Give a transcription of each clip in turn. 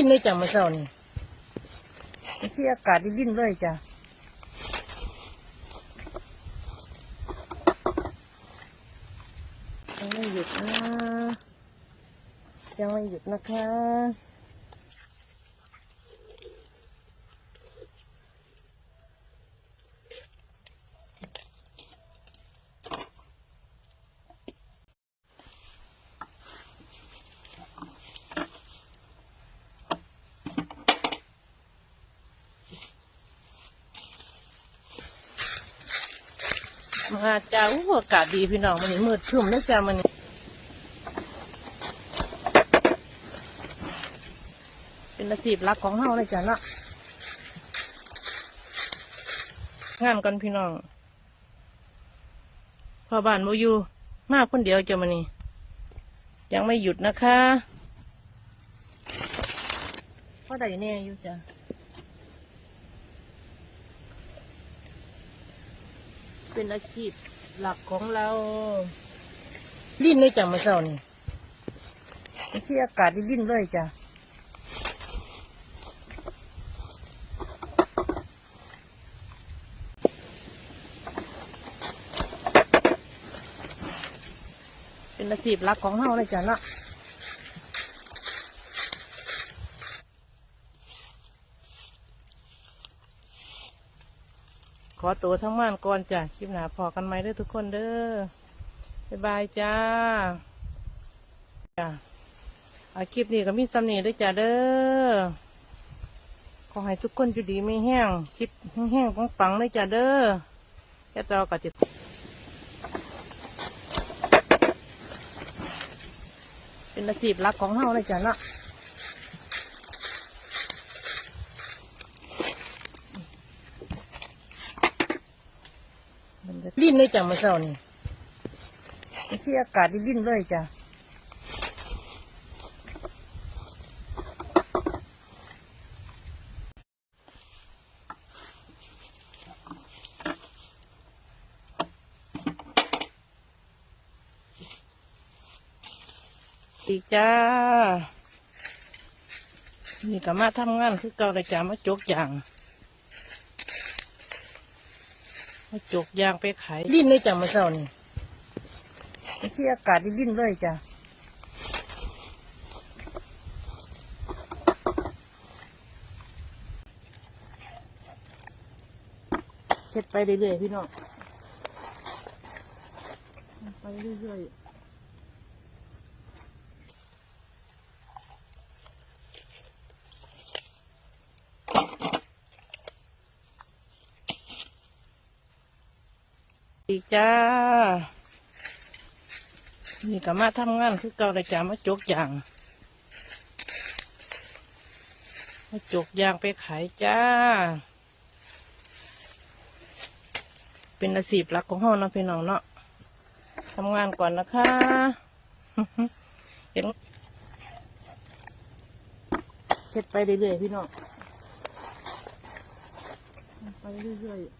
ลิ้นเลยจ้ะมาเช้านี่ที่อากาศด้ลิ้นเลยจ้ะยังไม่หยุดนะยังไม่หยุดนะคะ มาจ้าอู้อากาศดีพี่น้องมันนี้มืดครึ้มนะจ้ามันนี้เป็นอาชีพหลักของเฮาเลยจ้ะเนาะงานกันพี่น้องพ่อบ้านโมยูมากคนเดียวจ้ะมันนี้ยังไม่หยุดนะคะพ่อใดแน่อยู่จ้ะ เป็นอาชีพหลักของเราลิ้นเลยจ้ะมาเช้านี่ที่อากาศลิ้นเลยจ้ะเป็นอาชีพหลักของเฮาเลยจ้ะเนาะ ขอตัวทั้งม่านก่อนจ้ะคลิปหนาพอกันไหมเด้อทุกคนเด้อบ๊ายบายจ้าจ้ะเอาคลิปนี้ก็มีสำนีด้วยจ้ะเด้อขอให้ทุกคนอยู่ดีไม่แห้งคลิปแห้งๆปังๆเลยจ้ะเด้อแค่เราก็จะเป็นอาชีพหลักของเฮาเลยจ้ะเนาะ ลิ้นเลยจ้ะมาเช้านี่ที่อากาศด้ลิ้นเลยจ้ะดีจ้า นี่ก็มาทำงานคือเก่าเลยจ้ะมาจกยาง มาจกยางไปขายลิ้นเลยจ้ะมาเช้านี่ที่อากาศด้ลิ้นเลยจ้ะเฮ็ดไปเรื่อยๆพี่น้องไปเรื่อยๆ ดีจ้า นี่ก็มาทำงานคือเก่าเลยจ้ะมาจกยาง มาจกยางไปขายจ้า เป็นอาชีพหลักของเฮาเนะพี่น้องเนาะทำงานก่อนนะคะเห็นเฮ็ดไปเรื่อยๆพี่น้องไปเรื่อยๆ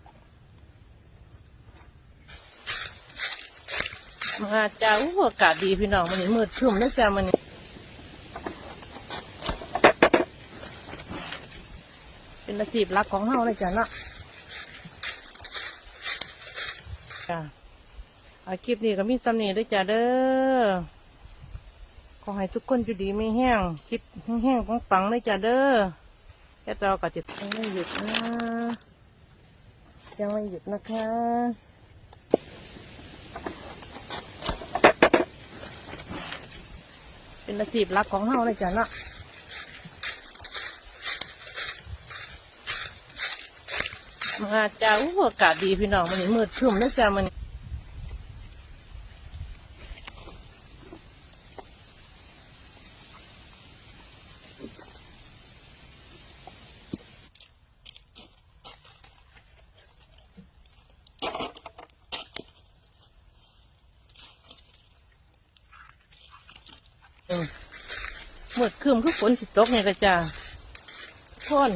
มาจ้าอู้อากาศดีพี่น้องมันนี้มืดครึ้มนะจ้ามันนี้เป็นอาชีพหลักของเฮาเลยจ้ะเนาะจ้ะอาคลิปนี้ก็มีสำนีด้วยจ้ะเด้อขอให้ทุกคนอยู่ดีไม่แห้งคลิปแห้งๆปังเลยจ้ะเด้อแค่เราก็จะยังไม่หยุดนะยังไม่หยุดนะคะ เป็นอาชีพหลักของเฮาเลยจ้ะเนาะมาจ้าอู้อากาศดีพี่น้องมันมืดครึ้มนะจ้ามัน มืดครึ้มคือฝนสิตกเนี่ยละจ้าทน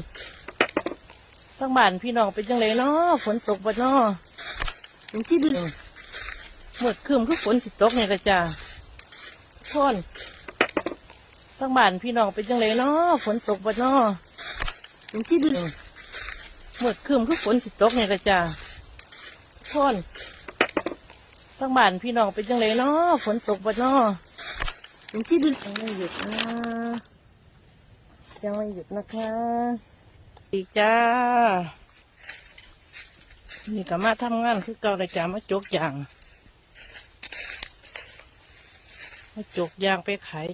ทั้งบ้านพี่น้องเป็นจังไรเนาะฝนตกบ่เนาะเป็นที่ดึงหมดคืมคือฝนสิตกเนี่ยกระจ้าทนทั้งบ้านพี่น้องเป็นจังไรเนาะฝนตกบ่เนาะเป็นที่ดึงเมื่อคืนคือฝนสิตกเนี่ยกระจ้าพ่นทั้งบ้านพี่น้องเป็นจังไรเนาะฝนตกบ่เนาะ เป็นที่ดึงยังไม่หยุดนะยังไม่หยุดนะคะอีกจ้านี่ก็มาทำงานคือเก่าเลยจ้ามาจกยางมาจกยางไปขาย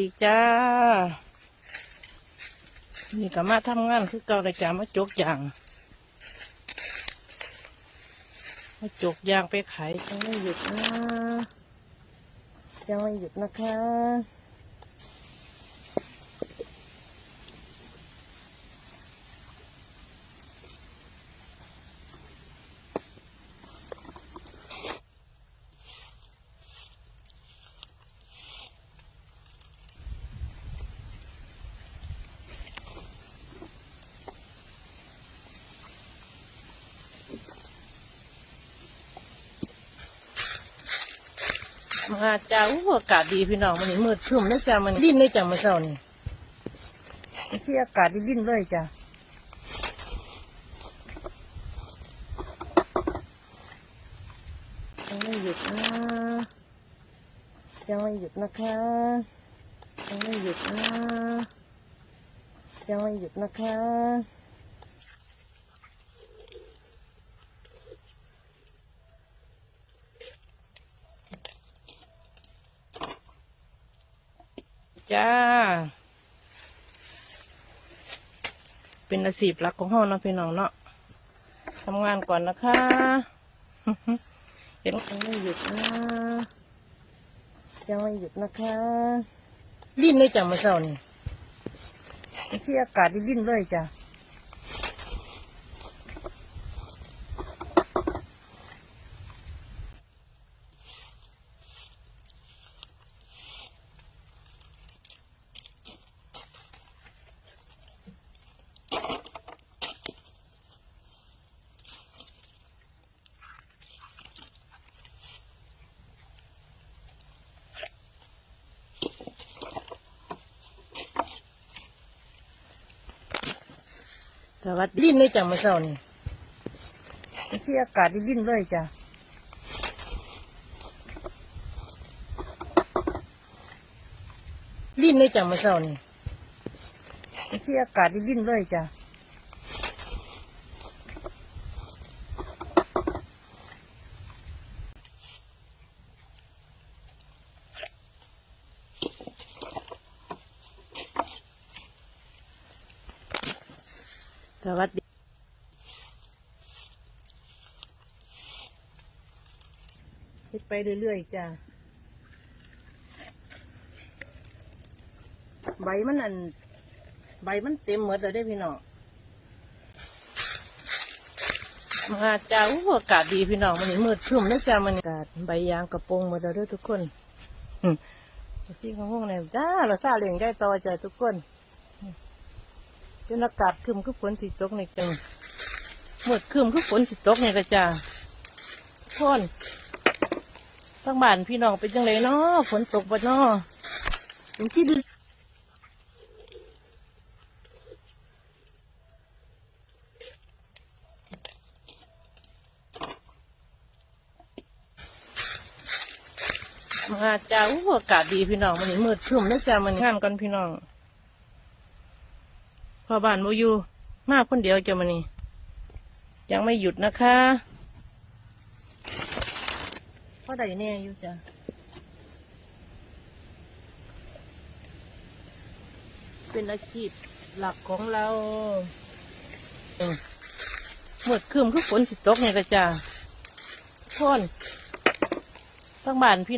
อีกจ้า นี่ก็มาทำงานคือเก่าเลยจ้ามาจกยางมาจกยางไปขายยังไม่หยุดนะยังไม่หยุดนะคะ มาจ้าอู้อากาศดีพี่น้องมันนี่มืดครึ้มนะจ้ามันลิ้นเลยจ้ามาเช้านี่ที่อากาศดิ้นเลยจ้ายังไม่หยุดนะยังไม่หยุดนะคะยังไม่หยุดนะยังไม่หยุดนะคะ จ้า เป็นอาชีพหลักของห้องเนาะพี่น้องเนาะทำงานก่อนนะคะเห็นยังไม่หยุดนะยังไม่หยุดนะคะลิ้นเลยจ้ะมาเช้านี่ที่อากาศดีลิ้นเลยจ้ะ วัสดีลิ้นเลยจ้ะมาเช้านี่ที่อากาศดีลิ้นเลยจ้ะลิ้นเลยจ้ะมาเช้านี่ที่อากาศดีลิ้นเลยจ้ะ เฮ็ดไปเรื่อยๆจ้ะใบมันอัน ใบมันเต็มหมดเลยได้พี่น้องมาจ้าอากาศดีพี่น้องมันนี่มืดครึ้มนะจ้ามันอากาศใบยางกระโปรงหมดแล้วเด้อทุกคนอืมสิ่งของพวกนี้จ้าเราซาเลี้ยงได้ต่อจ้ะทุกคนเป็นอากาศครึมคือฝนสิตกในจังมืดครึมคือฝนสิตกในกระจาพ่น ทั้งบ้านพี่น้องเป็นจังไรเนาะฝนตกบ่เนาะเป็นที่ดึมาจ้าอู้อากาศดีพี่น้องมันมืดครึมนะจ้ามันงานกันพี่น้องพอบ้านโมอยู่มากคนเดียวจะมานี่ยังไม่หยุดนะคะ พ่อใดแน่อยู่จ้ะเป็นอาชีพหลักของเราอืมมืดครึมคือฝนสิตกนี่ละจ้าทุกคนทั้งบ้านพี่